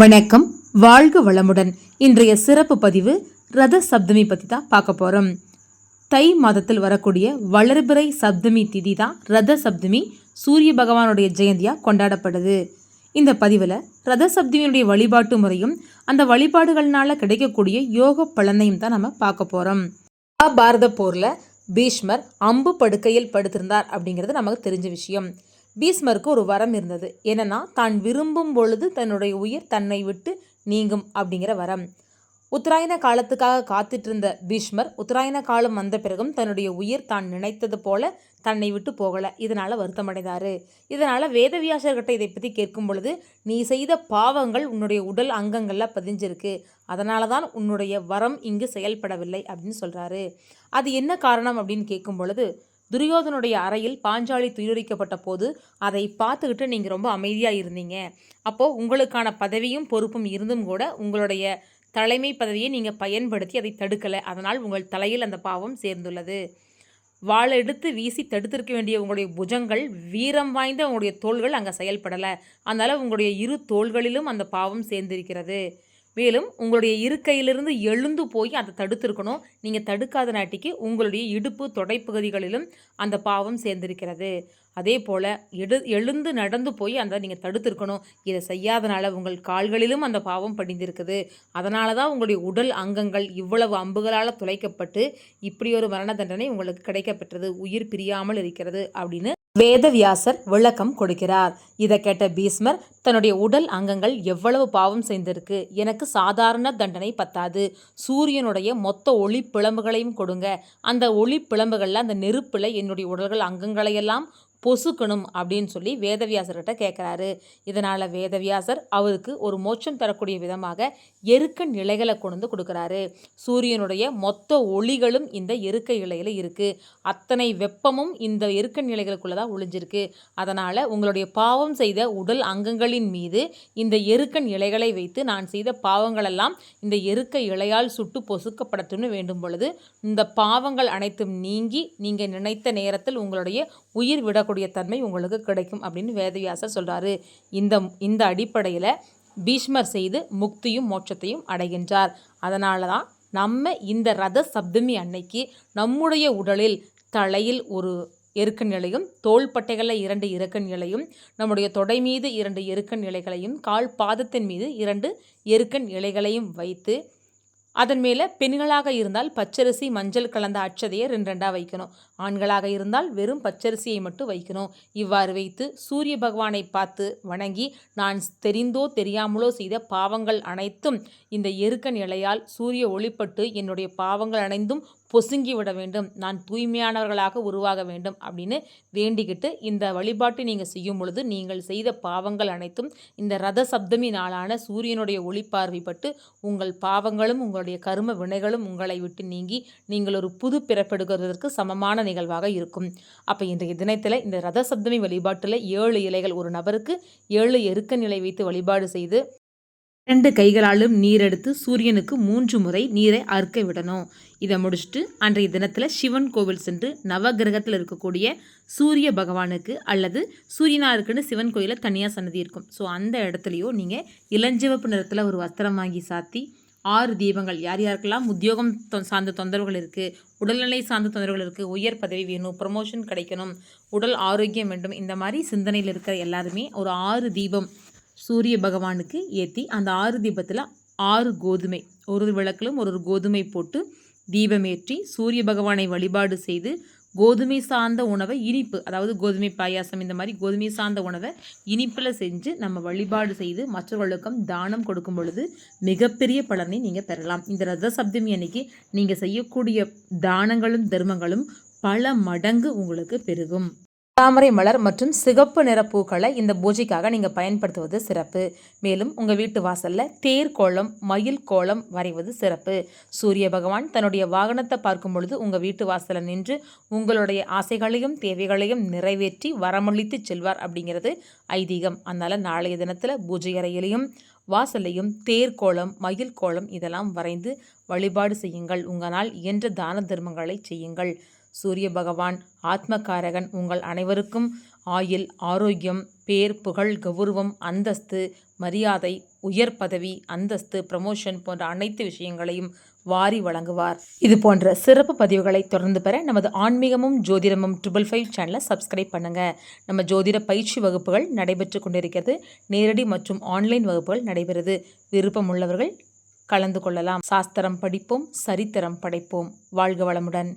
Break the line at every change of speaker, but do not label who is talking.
வணக்கம். வாழ்க வளமுடன். இன்றைய சிறப்பு பதிவு ரத சப்தமி பற்றி தான் பார்க்க போகிறோம் தை மாதத்தில் வரக்கூடிய வளர்பிறை சப்தமி திதி தான் ரத சப்தமி. சூரிய பகவானுடைய ஜெயந்தியாக கொண்டாடப்படுது. இந்த பதிவில் ரத சப்தமியுடைய வழிபாட்டு முறையும் அந்த வழிபாடுகள்னால கிடைக்கக்கூடிய யோக பலனையும் தான் நம்ம பார்க்க போகிறோம் மகாபாரத போரில் பீஷ்மர் அம்பு படுக்கையில் படுத்திருந்தார் அப்படிங்கிறது நமக்கு தெரிஞ்ச விஷயம். பீஷ்மருக்கு ஒரு வரம் இருந்தது. என்னன்னா தான் விரும்பும் பொழுது தன்னுடைய உயிர் தன்னை விட்டு நீங்கும் அப்படிங்கிற வரம். உத்தராயண காலத்துக்காக காத்துட்டு இருந்த பீஷ்மர் உத்தராயண காலம் வந்த பிறகும் தன்னுடைய உயிர் தான் நினைத்தது போல தன்னை விட்டு போகலை. இதனால் வருத்தமடைந்தார். இதனால் வேதவியாசர்கிட்ட இதை பற்றி கேட்கும் பொழுது நீ செய்த பாவங்கள் உன்னுடைய உடல் அங்கங்களில் பதிஞ்சிருக்கு. அதனால தான் உன்னுடைய வரம் இங்கு செயல்படவில்லை அப்படின்னு சொல்கிறாரு அது என்ன காரணம் அப்படின்னு கேட்கும் பொழுது துரியோதனுடைய அறையில் பாஞ்சாலி துயரிக்கப்பட்ட போது அதை பார்த்துக்கிட்டு நீங்கள் ரொம்ப அமைதியாக இருந்தீங்க. அப்போது உங்களுக்கான பதவியும் பொறுப்பும் இருந்தும் கூட உங்களுடைய தலைமை பதவியை நீங்கள் பயன்படுத்தி அதை தடுக்கலை. அதனால் உங்கள் தலையில் அந்த பாவம் சேர்ந்துள்ளது. வாழை எடுத்து வீசி தடுத்திருக்க வேண்டிய உங்களுடைய புஜங்கள் வீரம் வாய்ந்த உங்களுடைய தோள்கள் அங்கே செயல்படலை. அதனால் உங்களுடைய இரு தோள்களிலும் அந்த பாவம் சேர்ந்திருக்கிறது. மேலும் உங்களுடைய இருக்கையிலிருந்து எழுந்து போய் அதை தடுத்திருக்கணும். நீங்கள் தடுக்காத நாட்டிக்கு உங்களுடைய இடுப்பு தொடைப்பகுதிகளிலும் அந்த பாவம் சேர்ந்திருக்கிறது. அதே போல் எடு எழுந்து நடந்து போய் அந்த நீங்கள் தடுத்திருக்கணும். இதை செய்யாதனால உங்கள் கால்களிலும் அந்த பாவம் படிந்திருக்குது. அதனால தான் உங்களுடைய உடல் அங்கங்கள் இவ்வளவு அம்புகளால் துளைக்கப்பட்டு இப்படி ஒரு மரண தண்டனை உங்களுக்கு கிடைக்கப்பெற்றது. உயிர் பிரியாமல் இருக்கிறது அப்படின்னு வேதவியாசர் விளக்கம் கொடுக்கிறார். இதை கேட்ட பீஸ்மர் தன்னுடைய உடல் அங்கங்கள் எவ்வளவு பாவம் செய்திருக்கு. எனக்கு சாதாரண தண்டனை பத்தாது. சூரியனுடைய மொத்த ஒளி பிளம்புகளையும் கொடுங்க. அந்த ஒளி பிளம்புகளில் அந்த நெருப்பில் என்னுடைய உடல்கள் அங்கங்களையெல்லாம் பொசுக்கணும் அப்படின்னு சொல்லி வேதவியாசர்கிட்ட கேட்குறாரு இதனால் வேதவியாசர் அவருக்கு ஒரு மோட்சம் தரக்கூடிய விதமாக எருக்க நிலைகளை கொண்டு கொடுக்குறாரு. சூரியனுடைய மொத்த ஒளிகளும் இந்த எருக்க இலையில் இருக்குது அத்தனை வெப்பமும் இந்த எருக்க நிலைகளுக்குள்ளே தான் ஒளிஞ்சிருக்கு. அதனால் உங்களுடைய பாவம் செய்த உடல் அங்கங்களின் மீது இந்த எருக்கன் இலைகளை வைத்து நான் செய்த பாவங்களெல்லாம் இந்த எருக்க இலையால் சுட்டு பொசுக்கப்படத்துன்னு வேண்டும் பொழுது இந்த பாவங்கள் அனைத்தும் நீங்கி நீங்கள் நினைத்த நேரத்தில் உங்களுடைய உயிர் விடக்கூடிய வாழக்கூடிய தன்மை உங்களுக்கு கிடைக்கும் அப்படின்னு வேதவியாசர் சொல்கிறாரு இந்த இந்த அடிப்படையில் பீஷ்மர் செய்து முக்தியும் மோட்சத்தையும் அடைகின்றார். அதனால தான் நம்ம இந்த ரத சப்தமி அன்னைக்கு நம்முடைய உடலில் தலையில் ஒரு எருக்க நிலையும் தோள்பட்டைகளில் இரண்டு இறக்க நிலையும் நம்முடைய தொடை மீது இரண்டு எருக்கன் இலைகளையும் கால் பாதத்தின் மீது இரண்டு எருக்கன் இலைகளையும் வைத்து அதன் மேலே பெண்களாக இருந்தால் பச்சரிசி மஞ்சள் கலந்த அச்சதையை ரெண்டு ரெண்டாக வைக்கணும். ஆண்களாக இருந்தால் வெறும் பச்சரிசியை மட்டும் வைக்கணும். இவ்வாறு வைத்து சூரிய பகவானை பார்த்து வணங்கி நான் தெரிந்தோ தெரியாமலோ செய்த பாவங்கள் அனைத்தும் இந்த எருக்கன் இலையால் சூரிய ஒளிப்பட்டு என்னுடைய பாவங்கள் அனைத்தும் பொசுங்கி விட வேண்டும். நான் தூய்மையானவர்களாக உருவாக வேண்டும் அப்படின்னு வேண்டிக்கிட்டு இந்த வழிபாட்டை நீங்கள் செய்யும் பொழுது நீங்கள் செய்த பாவங்கள் அனைத்தும் இந்த ரத சப்தமி நாளான சூரியனுடைய ஒளிப்பார்வைப்பட்டு உங்கள் பாவங்களும் உங்களுடைய கரும வினைகளும் உங்களை விட்டு நீங்கி நீங்கள் ஒரு புது பிறப்பெடுக்கிறதற்கு சமமான நிகழ்வாக இருக்கும். அப்போ இன்றைய தினத்தில் இந்த ரத சப்தமி வழிபாட்டில் ஏழு இலைகள் ஒரு நபருக்கு ஏழு எருக்க நிலை வைத்து வழிபாடு செய்து இரண்டு கைகளாலும் நீர் எடுத்து சூரியனுக்கு மூன்று முறை நீரை அறுக்க விடணும். இதை முடிச்சுட்டு அன்றைய தினத்தில் சிவன் கோவில் சென்று நவகிரகத்தில் இருக்கக்கூடிய சூரிய பகவானுக்கு அல்லது சூரியனா இருக்குன்னு சிவன் கோயிலில் தனியாக சன்னதி இருக்கும். ஸோ அந்த இடத்துலையோ நீங்கள் இளஞ்சிவப்பு நிறத்தில் ஒரு வஸ்திரம் வாங்கி சாத்தி ஆறு தீபங்கள் யார் யாருக்கெல்லாம் உத்தியோகம் சார்ந்த தொந்தரவுகள் இருக்குது உடல்நிலை சார்ந்த தொந்தரவுகள் இருக்குது உயர் பதவி வேணும் ப்ரமோஷன் கிடைக்கணும் உடல் ஆரோக்கியம் வேண்டும் இந்த மாதிரி சிந்தனையில் இருக்கிற எல்லாருமே ஒரு ஆறு தீபம் சூரிய பகவானுக்கு ஏற்றி அந்த ஆறு தீபத்தில் ஆறு கோதுமை ஒரு விளக்கிலும் ஒரு ஒரு கோதுமை போட்டு தீபமேற்றி சூரிய பகவானை வழிபாடு செய்து கோதுமை சார்ந்த உணவை இனிப்பு அதாவது கோதுமை பாயாசம் இந்த மாதிரி கோதுமை சார்ந்த உணவை இனிப்பில் செஞ்சு நம்ம வழிபாடு செய்து மற்றவர்களுக்கும் தானம் கொடுக்கும் பொழுது மிகப்பெரிய பலனை நீங்கள் பெறலாம். இந்த ரத சப்தமி அன்னைக்கு நீங்கள் செய்யக்கூடிய தானங்களும் தர்மங்களும் பல மடங்கு உங்களுக்கு பெருகும். தாமரை மலர் மற்றும் சிகப்பு நிற பூக்களை இந்த பூஜைக்காக நீங்கள் பயன்படுத்துவது சிறப்பு. மேலும் உங்கள் வீட்டு வாசலில் தேர் கோலம் மயில் கோலம் வரைவது சிறப்பு. சூரிய பகவான் தன்னுடைய வாகனத்தை பார்க்கும் பொழுது உங்கள் வீட்டு வாசலில் நின்று உங்களுடைய ஆசைகளையும் தேவைகளையும் நிறைவேற்றி வரமளித்து செல்வார் அப்படிங்கிறது ஐதீகம். அதனால் நாளைய தினத்தில் பூஜை அறையிலையும் வாசலையும் தேர் கோலம் மயில் கோலம் இதெல்லாம் வரைந்து வழிபாடு செய்யுங்கள். உங்களால் இயன்ற தான தர்மங்களை செய்யுங்கள். சூரிய பகவான் ஆத்மகாரகன் உங்கள் அனைவருக்கும் ஆயில் ஆரோக்கியம் பேர் புகழ் கௌரவம் அந்தஸ்து மரியாதை உயர் பதவி அந்தஸ்து ப்ரமோஷன் போன்ற அனைத்து விஷயங்களையும் வாரி வழங்குவார். இது போன்ற சிறப்பு பதிவுகளை தொடர்ந்து பெற நமது ஆன்மீகமும் ஜோதிடமும் ட்ரிபிள் ஃபைவ் சேனலை சப்ஸ்கிரைப் பண்ணுங்க. நம்ம ஜோதிட பயிற்சி வகுப்புகள் நடைபெற்று கொண்டிருக்கிறது. நேரடி மற்றும் ஆன்லைன் வகுப்புகள் நடைபெறுது. விருப்பம் உள்ளவர்கள் கலந்து கொள்ளலாம். சாஸ்திரம் படிப்போம் சரித்திரம் படைப்போம். வாழ்க வளமுடன்.